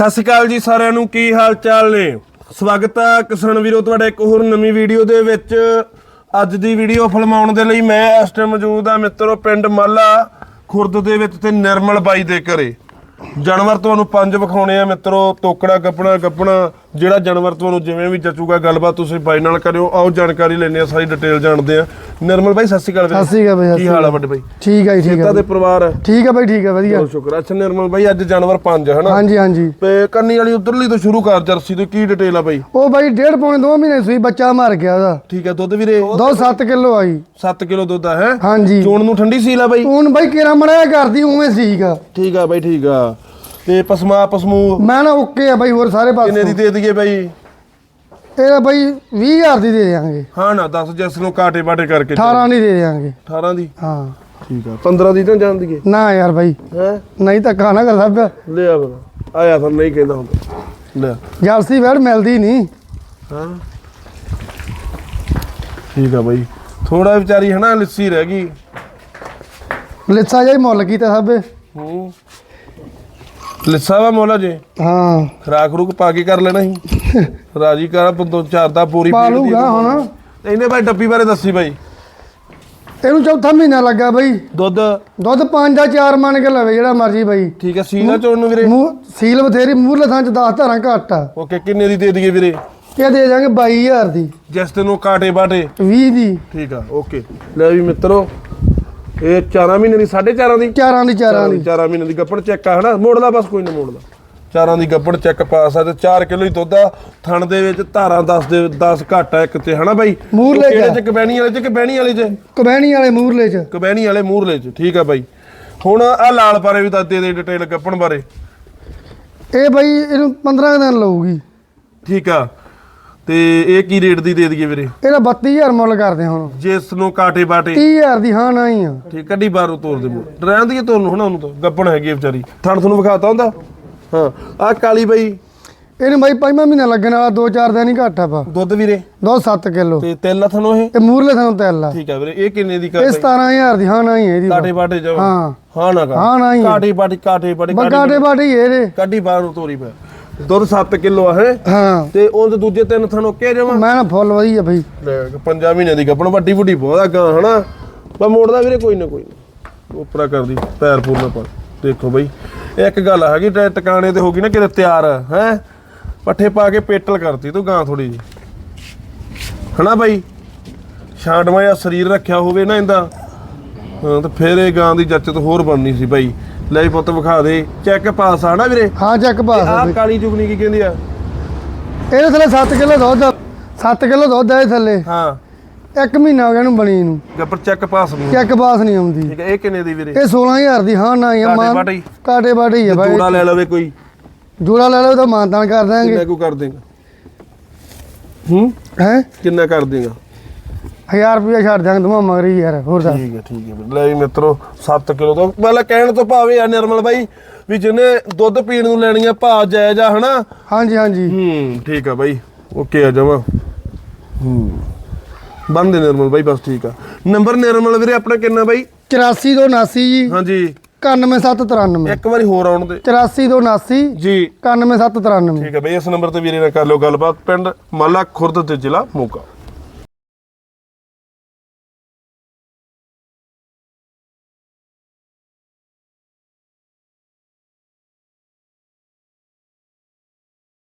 ਸਤਿ ਸ਼੍ਰੀ ਅਕਾਲ ਜੀ ਸਾਰਿਆਂ ਨੂੰ, ਕੀ ਹਾਲ ਚਾਲ ਨੇ? ਸਵਾਗਤ ਹੈ ਕਿਸਾਨ ਵੀਰੋ ਤੁਹਾਡੇ ਇੱਕ ਹੋਰ ਨਵੀਂ ਵੀਡੀਓ ਦੇ ਵਿੱਚ। ਅੱਜ ਦੀ ਵੀਡੀਓ ਫਿਲਮਾਉਣ ਦੇ ਲਈ ਮੈਂ ਇਸ ਟਾਈਮ ਮੌਜੂਦ ਆ ਮਿੱਤਰੋ, ਪਿੰਡ ਮਾਲਾ, ਖੁਰਦ ਦੇ ਵਿੱਚ ਤੇ ਨਿਰਮਲ ਬਾਈ ਦੇ ਘਰੇ। ਜਾਨਵਰ ਤੁਹਾਨੂੰ ਪੰਜ ਵਿਖਾਉਣੇ ਆ ਮਿੱਤਰੋ, ਤੋਕੜਾ ਕੱਪਣਾ ਕੱਪਣਾ ਜਿਹੜਾ ਜਾਨਵਰ ਤੁਹਾਨੂੰ ਜਿਵੇਂ ਵੀ ਜਚੂਗਾ ਗੱਲਬਾਤ ਤੁਸੀਂ ਬਾਈ ਨਾਲ ਕਰਿਓ। ਆਓ ਜਾਣਕਾਰੀ ਲੈਣੇ ਆ ਸਾਰੀ ਡਿਟੇਲ ਜਾਣਦੇ ਆ ਨਿਰਮਲ ਬਾਈ ਸਤਿ ਸ਼੍ਰੀ ਅਕਾਲ ਵੀਰੇ। ਸਤਿ ਸ਼੍ਰੀ ਅਕਾਲ ਬਾਈ, ਸਤਿ ਕੀ ਸ਼੍ਰੀ ਹਾਲ ਆ। ਵੱਡੇ ਬਾਈ? ਠੀਕ ਹੈ ਜੀ ਠੀਕ ਹੈ ਦੇ ਪਰਿਵਾਰ ਠੀਕ ਹੈ ਬਾਈ ਠੀਕ ਹੈ ਵਧੀਆ। ਬਹੁਤ ਸ਼ੁਕਰ ਅੱਛਾ ਨਿਰਮਲ ਬਾਈ ਅੱਜ ਜਾਨਵਰ ਪੰਜ ਹੈ ਹਨਾ? ਹਾਂਜੀ ਹਾਂਜੀ। ਤੇ ਕੰਨੀ ਵਾਲੀ ਉਧਰਲੀ ਤੋਂ ਸ਼ੁਰੂ ਕਰ ਜਰਸੀ ਤੋਂ ਕੀ ਡਿਟੇਲ ਆ ਬਾਈ? ਉਹ ਬਾਈ ਡੇਢ ਪੌਣੇ 2 ਮਹੀਨੇ ਸੂਈ ਬੱਚਾ ਮਰ ਗਿਆ ਉਹਦਾ। ਠੀਕ ਹੈ ਦੁੱਧ ਵੀਰੇ? ਦੋ 7 ਕਿਲੋ ਆਈ। 7 ਕਿਲੋ ਦੁੱਧ ਆ ਹੈ? ਹਾਂਜੀ। ਚੋਣ ਨੂੰ ਠੰਡੀ ਸੀਲ ਆ ਬਾਈ? ਹੁਣ ਬਾਈ ਕਿਰਾ ਮੜਿਆ ਕਰਦੀ ਉਵੇਂ ਆ ਠੀਕ ਆ ਬਾਈ ਠੀਕ ਆ। ਤੇ ਪਸਮਾ ਪਸਮੂ ਮੈਂ ਨਾ ਓਕੇ ਆ ਬਾਈ ਹੋਰ ਸਾਰੇ ਕਿੰਨੇ ਦੀ ਪਾਸੇ ਦੇ ਦਈਏ ਬਾਈ? ਇਹਦਾ ਬਾਈ 20000 ਦੀ ਦੇ ਦੇਾਂਗੇ ਹਾਂ ਨਾ 10 ਜੈਸ ਨੂੰ ਕਾਟੇ ਬਾਟੇ ਕਰਕੇ 18 ਦੀ ਦੇ ਦੇਾਂਗੇ 18 ਦੀ? ਹਾਂ। ਠੀਕ ਆ 15 ਦੀ ਤਾਂ ਜਾਣ ਦਈਏ। ਨਾ ਯਾਰ ਬਾਈ। ਹੈ? ਨਹੀਂ ਤਾਂ ਖਾਣਾ ਕਰ ਸਭ ਲੈ ਆ ਫਿਰ। ਆਇਆ ਫਿਰ ਨਹੀਂ ਕਹਿੰਦਾ ਹੁੰਦਾ। ਲੈ। ਜਲਸੀ ਵੈੜ ਮਿਲਦੀ ਨਹੀਂ ਹਾਂ। ਠੀਕ ਆ ਬਾਈ। ਥੋੜਾ ਵਿਚਾਰੀ ਹਨਾ ਲਿੱਸੀ ਰਹਿ ਗਈ। ਲਿੱਸਾ ਜਾਈ ਮੁੱਲ ਕੀਤਾ ਸਭ। ਹੂੰ। ਲਿੱਸਾ ਵਾ ਮੋਲਾ ਜੇ ਹਾਂ। ਖਰਾਕ ਰੂਕ ਪਾ ਕੇ ਕਰ ਲੈਣਾ ਸੀ। ਰਾਜੀ ਕਰ ਬੰਦੋ ਚਾਰ ਦਾ ਪੂਰੀ ਪਾ ਲੂਗਾ ਹੁਣ। ਇਹਨੇ ਬਾਈ ਡੱਬੀ ਬਾਰੇ ਦੱਸੀ ਬਾਈ। ਇਹਨੂੰ ਚੌਥਾ ਮਹੀਨਾ ਲੱਗਾ ਬਾਈ। ਦੁੱਧ? ਦੁੱਧ ਪੰਜ ਦਾ ਚਾਰ ਮੰਨ ਕੇ ਲਵੇ ਜਿਹੜਾ ਮਰਜ਼ੀ ਬਾਈ। ਠੀਕ ਹੈ ਸੀਲਾ ਚੋਣ ਨੂੰ ਵੀਰੇ? ਮੂੰਹ ਸੀਲ ਬਥੇਰੀ ਮੂਹਰਲੇ ਥਾਂ ਚ 10 ਧਾਰਾਂ ਘੱਟ ਆ। ਓਕੇ ਕਿੰਨੇ ਦੀ ਦੇ ਦਈਏ ਵੀਰੇ? ਇਹ ਦੇ ਜਾਾਂਗੇ 22000 ਦੀ। ਜਿਸ ਤੈਨੂੰ ਕਾਟੇ ਬਾਟੇ। 20 ਦੀ। ਠੀਕ ਆ ਓਕੇ। ਲੈ ਵੀ ਮਿੱਤਰੋ ਇਹ 4 ਮਹੀਨੇ ਦੀ 4.5 ਦੀ? ਚਾਰਾਂ ਦੀ ਚਾਰਾਂ ਦੀ। 4 ਮਹੀਨੇ ਦੀ ਗੱਪੜ ਚੈੱਕ ਆ ਹਨਾ? ਮੋੜ ਲਾ ਬਸ ਕੋਈ ਨਾ ਮੋੜ ਲਾ। ਚਾਰਾਂ ਦੀ ਗੱਪੜ ਚੈੱਕ ਪਾ ਸਕਦੇ 4 ਕਿਲੋ ਹੀ ਦੁੱਧ ਆ। ਥਣ ਦੇ ਵਿੱਚ ਧਾਰਾਂ 10 ਦੇ 10 ਘੱਟ ਆ ਇੱਕ ਤੇ ਹਨਾ ਬਾਈ? ਮੂਹਰਲੇ ਉਹ ਕਿਹੜੇ ਚ। ਚ ਕਬੈਣੀ ਵਾਲੇ ਚ ਕਬੈਣੀ ਵਾਲੇ ਚ? ਕਬੈਣੀ ਵਾਲੇ ਮੂਹਰਲੇ ਚ। ਕਬੈਣੀ ਵਾਲੇ ਮੂਹਰਲੇ ਚ ਠੀਕ ਆ ਬਾਈ। ਹੁਣ ਆ ਲਾਲ ਬਾਰੇ ਵੀ ਦੱਸ ਦੇ ਦੇ ਡਿਟੇਲ ਗੱਪਣ ਬਾਰੇ। ਇਹ ਬਾਈ ਇਹਨੂੰ 15 ਦਿਨ ਲਊਗੀ। ਠੀਕ ਆ। ਤੇ ਇਹ ਕੀ ਰੇਟ ਦੀ ਦੇ ਦਈਏ ਵੀਰੇ? ਇਹਦਾ 32000 ਮੁੱਲ ਕਰਦੇ ਹੁਣ। ਜਿਸ ਨੂੰ ਕਾਟੇ ਬਾਟੇ। 30000 ਦੀ ਹਾਂ ਨਾ ਹੀ ਆ। ਠੀਕ ਕੱਢੀ ਬਾਹਰੋਂ ਤੋਰ ਦੇ ਮੂੰਹ ਡਰਾਂ ਦੀ ਤੋਰ ਨੂੰ ਹਨਾ ਉਹਨੂੰ ਤਾਂ ਗੱਪਣ ਹੈਗੀ ਵਿਚਾਰੀ। ਥਣ ਤੁਹਾਨੂੰ ਵਿਖਾਤਾ ਹੁੰਦਾ? ਹਾਂ ਆ ਕਾਲੀ ਬਾਈ। ਇਹਨੂੰ ਬਾਈ ਪੰਜਵਾਂ ਮਹੀਨਾ ਲੱਗਣ ਵਾਲਾ 2-4 ਦਿਨ ਹੀ ਘੱਟ ਆ ਪਾ ਦੁੱਧ ਵੀਰੇ? ਦੋ 7 ਕਿਲੋ। ਤੇ ਤਿੰਨ ਥਣੋ ਇਹ? ਇਹ ਮੂਹਰਲੇ ਥਾਂ ਤੈਲ ਆ। ਠੀਕ ਆ ਵੀਰੇ ਇਹ ਕਿੰਨੇ ਦੀ ਇਹ ਕਰ ਬਾਈ 17000 ਦੀ ਹਾਂ ਨਾ ਹੀ ਆ ਇਹਦੀ ਕਾਟੇ ਬਾਟੇ ਜਾਓ। ਹਾਂ। ਹਾਂ ਨਾ ਹਾਂ ਹੀ। ਕਾਟੇ ਬਾਟੇ ਕਾਟੇ ਬਾਟੇ ਬਗਾਟੇ ਬਾਟੇ। ਇਹਦੇ। ਕੱਢੀ ਬਾਹਰੋਂ ਤੋਰੀ ਪੈ ਦੁੱਧ 7 ਕਿਲੋ ਆ ਹੈ? ਹਾਂ। ਤੇ ਉਹਦੇ ਦੂਜੇ ਤਿੰਨ ਥਣ ਓਕੇ ਜਮਾ ਮੈਂ ਨਾ ਫੁੱਲ ਵਧੀਆ ਬਈ। ਪੰਜਾਂ ਮਹੀਨਿਆਂ ਦੀ ਗੱਪਣ ਵੱਡੀ ਵੱਡੀ ਬਹੁਤ ਆ ਗਾਂ ਹਨਾ? ਪਰ ਮੋੜਦਾ ਵੀਰੇ ਕੋਈ ਨਾ ਕੋਈ। ਨਾ ਉਪਰਾ ਕਰਦੀ ਪੈਰ ਪੂਰਨਾ ਪਾ। ਦੇਖੋ ਬਈ ਇੱਕ ਗੱਲ ਹੈਗੀ ਟਿਕਾਣੇ ਤੇ ਹੋ ਗਈ ਨਾ ਕਿਤੇ ਤਿਆਰ ਹੈ? ਪੱਠੇ ਪਾ ਕੇ ਪੇਟਲ ਕਰਤੀ ਤੂੰ ਗਾਂ ਥੋੜੀ ਜੀ ਹਨਾ ਬਾਈ? ਛਾਂਟਵਾ ਜਾਂ ਸਰੀਰ ਰੱਖਿਆ ਹੋਵੇ ਨਾ ਇਹਦਾ ਤਾਂ ਫਿਰ ਇਹ ਗਾਂ ਦੀ ਜੱਚਤ ਹੋਰ ਬਣਨੀ ਸੀ ਬਾਈ। ਲੈ ਪੁੱਤ ਵਿਖਾ ਦੇ। ਚੈੱਕ ਪਾਸ ਆ ਨਾ ਵੀਰੇ? ਹਾਂ ਚੱਕ ਪਾ ਆਹ ਸਕਦੇ ਕਾਲੀ ਜੁਗਨੀ ਕੀ ਕਹਿੰਦੀ ਆ? ਇਹਦੇ ਥੱਲੇ 7 ਕਿਲੋ ਦੁੱਧ 7 ਕਿਲੋ ਦੁੱਧ ਆ ਇਹ ਥੱਲੇ। ਹਾਂ। ਇੱਕ ਮਹੀਨਾ ਹੋ ਗਿਆ ਇਹਨੂੰ ਬਣੀ ਨੂੰ। ਗੱਪਰ ਚੈੱਕ ਪਾਸ ਨੂੰ ਚੈੱਕ ਪਾਸ ਨਹੀਂ ਆਉਂਦੀ। ਠੀਕ ਹੈ ਇਹ ਕਿੰਨੇ ਦੀ ਵੀਰੇ? ਇਹ 16000 ਦੀ ਹਾਂ ਨਾ ਹੀ ਆ ਕਾਂਟੇ ਮਾਨ। ਬਾਟੇ ਹੀ? ਕਾਟੇ ਬਾਟੇ ਹੀ ਆ ਬਾਈ। ਜੋੜਾ ਲੈ ਲਵੇ ਕੋਈ। ਜੋੜਾ ਲੈ ਲਓ ਤਾਂ ਮਾਨਤਾਨ ਕਰ ਕਿੰਨਾ ਦਾਂਗੇ ਕੋ ਕਰ ਦੇਗਾ? ਹੂੰ ਹੈ? ਕਿੰਨਾ ਕਰ ਦੇਗਾ? 1000 ਰੁਪਇਆ ਛੱਡ ਦਾਂਗੇ ਤੁਮਾ ਮਗਰੀ ਯਾਰ ਹੋਰ ਦੱਸ। ਠੀਕ ਹੈ ਠੀਕ ਹੈ ਵੀਰੇ। ਲੈ ਵੀ ਮਿੱਤਰੋ 7 ਕਿਲੋ ਤੋਂ। ਪਹਿਲਾਂ ਕਹਿਣ ਤੋਂ ਭਾਵੇਂ ਆ ਨਿਰਮਲ ਬਾਈ ਵੀ ਜਿਹਨੇ ਦੁੱਧ ਪੀਣ ਨੂੰ ਲੈਣੀ ਆ ਭਾ ਜਾਇਜ਼ ਆ ਹਨਾ? ਹਾਂਜੀ ਹਾਂਜੀ। ਹੂੰ ਠੀਕ ਆ ਬਾਈ। ਓਕੇ ਆ ਜਾਵਾ। ਹੂੰ। ਬੰਦੇ ਨਿਰਮਲ ਬਾਈ ਬਸ ਠੀਕ ਆ। ਨੰਬਰ ਨਿਰਮਲ ਵੀਰੇ ਆਪਣਾ ਕਿੰਨਾ ਬਾਈ? 84 ਤੋਂ 79 ਜੀ। ਹਾਂਜੀ। 91793 ਇੱਕ ਵਾਰੀ ਹੋਰ ਆਉਣ ਦੇ। 84 ਤੋਂ 79 ਜੀ। 91793 ਠੀਕ ਹੈ ਬਈ ਇਸ ਨੰਬਰ ਤੇ ਵੀਰੇ ਨਾਲ ਕਰ ਲਿਓ ਗੱਲਬਾਤ। ਪਿੰਡ ਮਾਲਾ ਖੁਰਦ ਤੇ ਜ਼ਿਲ੍ਹਾ ਮੋਗਾ।